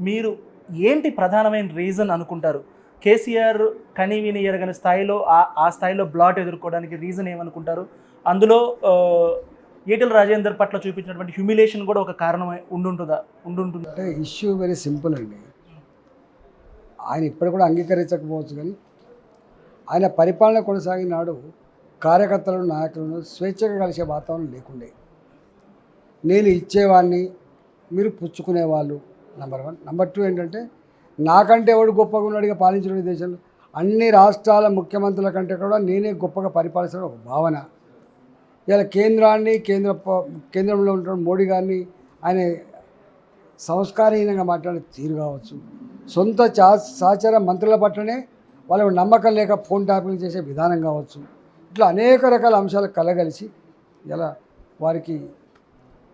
మీరు ఏంటి ప్రధానమైన రీజన్ అనుకుంటారు? కేసీఆర్ కని విని ఎరగని స్థాయిలో ఆ ఆ స్థాయిలో బ్లాట్ ఎదుర్కోవడానికి రీజన్ ఏమనుకుంటారు? అందులో ఆ, రాజేందర్ పట్ల చూపించినటువంటి హ్యూమిలేషన్ కూడా ఒక కారణం ఉండుంటుందా? ఉండుంటుంది? అంటే ఇష్యూ వెరీ సింపుల్ అండి. ఆయన ఇప్పటికి కూడా అంగీకరించకపోవచ్చు కానీ ఆయన పరిపాలన కొనసాగినాడు కార్యకర్తలను నాయకులను స్వేచ్ఛగా కలిసే వాతావరణం లేకుండే. నేను ఇచ్చేవాడిని మీరు పుచ్చుకునేవాళ్ళు నెంబర్ వన్ నెంబర్ టూ ఏంటంటే నాకంటే ఎవడు గొప్పగా ఉన్నాడుగా పాలించిన దేశంలో? అన్ని రాష్ట్రాల ముఖ్యమంత్రుల కంటే కూడా నేనే గొప్పగా పరిపాలిస్తాను ఒక భావన. ఇలా కేంద్రాన్ని కేంద్ర ప- కేంద్రంలో ఉంటున్న మోడీ గారిని ఆయన సంస్కారహీనంగా మాట్లాడే తీరు కావచ్చు. సొంత చా సహచర మంత్రుల పట్లనే వాళ్ళకు నమ్మకం లేక ఫోన్ ట్యాపింగ్ చేసే విధానం కావచ్చు. ఇట్లా అనేక రకాల అంశాలు కలగలిసి ఇలా వారికి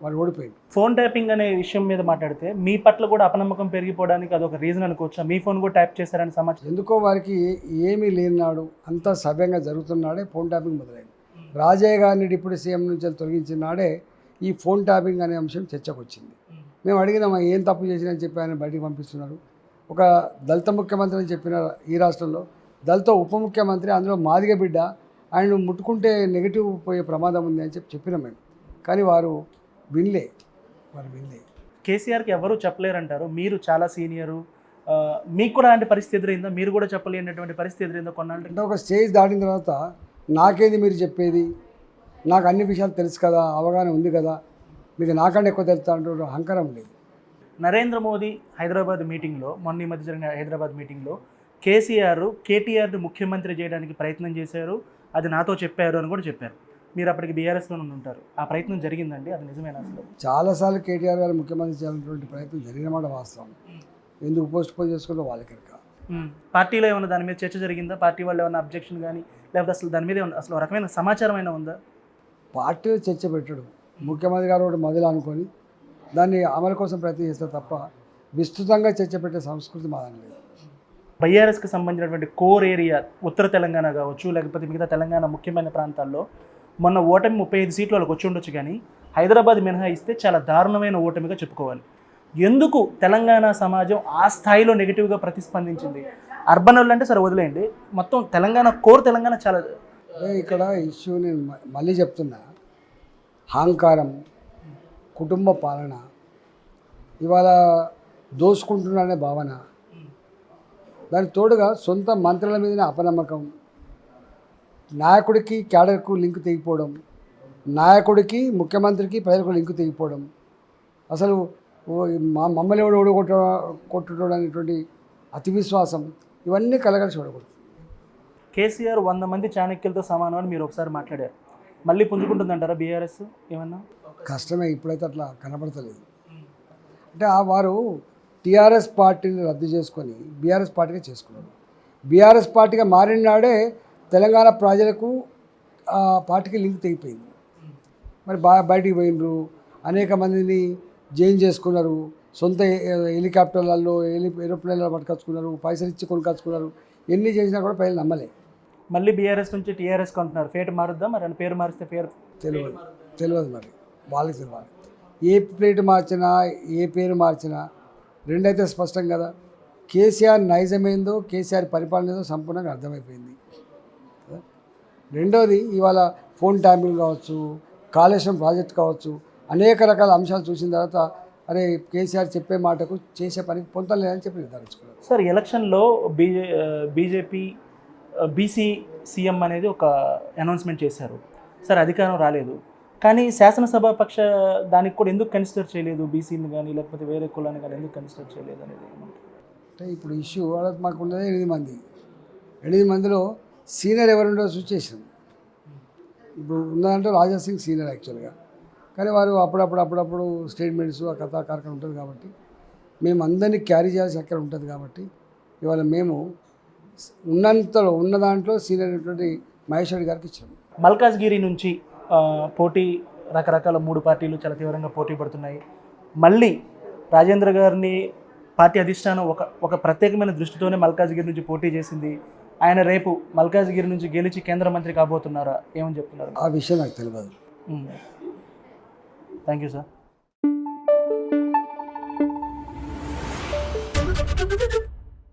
వారు ఓడిపోయింది ఫోన్ ట్యాపింగ్ అనే విషయం మీద మాట్లాడితే మీ పట్ల కూడా అపనమ్మకం పెరిగిపోవడానికి అదొక రీజన్ అనుకోవచ్చా? మీ ఫోన్ కూడా ట్యాప్ చేశారని సమాచారం? ఎందుకో వారికి ఏమీ లేనినాడు అంతా సవ్యంగా జరుగుతున్నాడే ఫోన్ ట్యాపింగ్ మొదలైంది. రాజయ్య గారిని డిప్యూటీ సీఎం నుంచి తొలగించిన నాడే ఈ ఫోన్ ట్యాపింగ్ అనే అంశం చర్చకు వచ్చింది మేము అడిగినామా ఏం తప్పు చేసినని చెప్పి ఆయన బయటికి పంపిస్తున్నారు. ఒక దళిత ముఖ్యమంత్రి అని చెప్పిన ఈ రాష్ట్రంలో దళిత ఉప ముఖ్యమంత్రి అందులో మాదిగ బిడ్డ ఆయన ముట్టుకుంటే నెగిటివ్ పోయే ప్రమాదం ఉంది అని చెప్పి చెప్పినాం మేము. కానీ వారు వినలే వారు వినలే. కేసీఆర్కి ఎవరు చెప్పలేరంటారు? మీరు చాలా సీనియరు. మీకు కూడా అలాంటి పరిస్థితి ఎదురైందా? మీరు కూడా చెప్పలేనటువంటి పరిస్థితి ఎదురైందా కొన్నాళ్ళు? అంటే ఒక స్టేజ్ దాటిన తర్వాత నాకేది మీరు చెప్పేది? నాకు అన్ని విషయాలు తెలుసు కదా అవగాహన ఉంది కదా మీకు నాకంటే ఎక్కువ తెలుస్తా అంటూ అహంకారం ఉండేది నరేంద్ర మోదీ హైదరాబాద్ మీటింగ్లో మొన్న ఈ మధ్య జరిగిన హైదరాబాద్ మీటింగ్లో కేసీఆర్ కేటీఆర్ని ముఖ్యమంత్రి చేయడానికి ప్రయత్నం చేశారు. అది నాతో చెప్పారు అని కూడా చెప్పారు. మీరు అప్పటికి బీఆర్ఎస్లో ఉంటారు. ఆ ప్రయత్నం జరిగిందండి? అది నిజమేనా అసలు? చాలాసార్లు కేటీఆర్ గారు ముఖ్యమంత్రి చేయాలన్నటువంటి ప్రయత్నం జరిగిన మాట వాస్తవం. ఎందుకు పోస్ట్ పోన్ చేసుకుంటే వాళ్ళకి. పార్టీలో ఏమైనా దాని మీద చర్చ జరిగిందా? పార్టీ వాళ్ళు ఏమైనా అబ్జెక్షన్ కానీ లేకపోతే అసలు దాని మీద అసలు రకమైన సమాచారం అయినా ఉందా? పార్టీలో చర్చ పెట్టడు. ముఖ్యమంత్రి గారు ఒకటి మొదలు అనుకొని దాన్ని అమలు కోసం ప్రయత్నం చేస్తే తప్ప విస్తృతంగా చర్చ పెట్టే సంస్కృతి మాదని లేదు బైఆర్ఎస్కి సంబంధించినటువంటి కోర్ ఏరియా ఉత్తర తెలంగాణ కావచ్చు లేకపోతే మిగతా తెలంగాణ ముఖ్యమైన ప్రాంతాల్లో మొన్న ఓటమి ముప్పై ఐదు సీట్లు వాళ్ళకి వచ్చి ఉండొచ్చు కానీ హైదరాబాద్ మినహాయిస్తే చాలా దారుణమైన ఓటమిగా చెప్పుకోవాలి. ఎందుకు తెలంగాణ సమాజం ఆ స్థాయిలో నెగిటివ్గా ప్రతిస్పందించింది? అర్బన్ వాళ్ళు అంటే సరే వదిలేయండి. మొత్తం తెలంగాణ కోర్ తెలంగాణ చాలా ఇక్కడ ఇష్యూ నేను మళ్ళీ చెప్తున్నా. అహంకారం కుటుంబ పాలన ఇవాళ దోసుకుంటున్నానే భావన. దానికి తోడుగా సొంత మంత్రుల మీదనే అపనమ్మకం నాయకుడికి క్యాడర్కు లింక్ తెగిపోవడం నాయకుడికి ముఖ్యమంత్రికి ప్రజలకు లింక్ తెగిపోవడం. అసలు మా మమ్మల్ని ఎవడు ఓడగొట్ట కొట్టుకోవడం అనేటువంటి అతి విశ్వాసం ఇవన్నీ కలగలిసి ఓడగొట్టు కేసీఆర్ వంద మంది చాణక్యులతో సమానం అని మీరు ఒకసారి మాట్లాడారు. మళ్ళీ పుంజుకుంటుందంటారా బీఆర్ఎస్? ఏమన్నా? కష్టమే ఇప్పుడైతే అట్లా కనపడతలేదు. అంటే ఆ వారు టీఆర్ఎస్ పార్టీని రద్దు చేసుకొని బీఆర్ఎస్ పార్టీగా చేసుకున్నారు. బీఆర్ఎస్ పార్టీగా మారిన నాడే తెలంగాణ ప్రజలకు ఆ పార్టీకి లింక్ తెగిపోయింది. మరి బా బయటికి పోయినరు అనేక మందిని జైన్ చేసుకున్నారు. సొంత హెలికాప్టర్లలో హెలి ఏరోప్లేన్లలో పట్టుకొచ్చుకున్నారు. పైసలు ఇచ్చి కొనుకొచ్చుకున్నారు ఎన్ని చేసినా కూడా ప్రజలు నమ్మలే. మళ్ళీ బీఆర్ఎస్ నుంచి టీఆర్ఎస్ కొంటున్నారు పేరు మారుద్దాం మరి? పేరు మారిస్తే పేరు తెలియదు తెలియదు మరి. వాళ్ళకి తెలియాలి ఏ ప్లేట్ మార్చినా ఏ పేరు మార్చినా రెండైతే స్పష్టం కదా. కేసీఆర్ నైజమేందో కేసీఆర్ పరిపాలన ఏదో సంపూర్ణంగా అర్థమైపోయింది? రెండోది ఇవాళ ఫోన్ ట్యాపింగ్ కావచ్చు కాళేశ్వరం ప్రాజెక్ట్ కావచ్చు అనేక రకాల అంశాలు చూసిన తర్వాత అరే కేసీఆర్ చెప్పే మాటకు చేసే పనికి పొందలేదని చెప్పి నిర్ధారించుకున్నారు. సార్ ఎలక్షన్లో బీజే బీజేపీ బీసీ సీఎం అనేది ఒక అనౌన్స్మెంట్ చేశారు. సార్ అధికారం రాలేదు. కానీ శాసనసభ పక్ష దానికి కూడా ఎందుకు కన్సిడర్ చేయలేదు బీసీని కానీ లేకపోతే వేరే కులాన్ని కానీ ఎందుకు కన్సిడర్ చేయలేదు అనేది? అంటే ఇప్పుడు ఇష్యూ మాకు ఉన్నదే ఎనిమిది మంది. ఎనిమిది మందిలో సీనియర్ ఎవరుండో చూసేసాం. ఇప్పుడు ఉన్నదంటే రాజా సింగ్ సీనియర్ యాక్చువల్గా. కానీ వారు అప్పుడప్పుడు అప్పుడప్పుడు స్టేట్మెంట్స్ ఆ కథా కార్యక్రమం ఉంటుంది కాబట్టి మేము అందరినీ క్యారీ చేయాల్సి అక్కడ ఉంటుంది కాబట్టి ఇవాళ మేము ఉన్నంతలో ఉన్న దాంట్లో సీనియర్ అయినటువంటి మహేష్ రెడ్డి గారికి ఇచ్చాము మల్కాజ్గిరి నుంచి పోటీ రకరకాల మూడు పార్టీలు చాలా తీవ్రంగా పోటీ పడుతున్నాయి. మళ్ళీ రాజేంద్ర గారిని పార్టీ అధిష్టానం ఒక ఒక ప్రత్యేకమైన దృష్టితోనే మల్కాజ్గిరి నుంచి పోటీ చేసింది. ఆయన రేపు మల్కాజ్గిరి నుంచి గెలిచి కేంద్ర మంత్రి కాబోతున్నారా? ఏమని చెప్తున్నారు? ఆ విషయం నాకు తెలియదు. Thank you sir.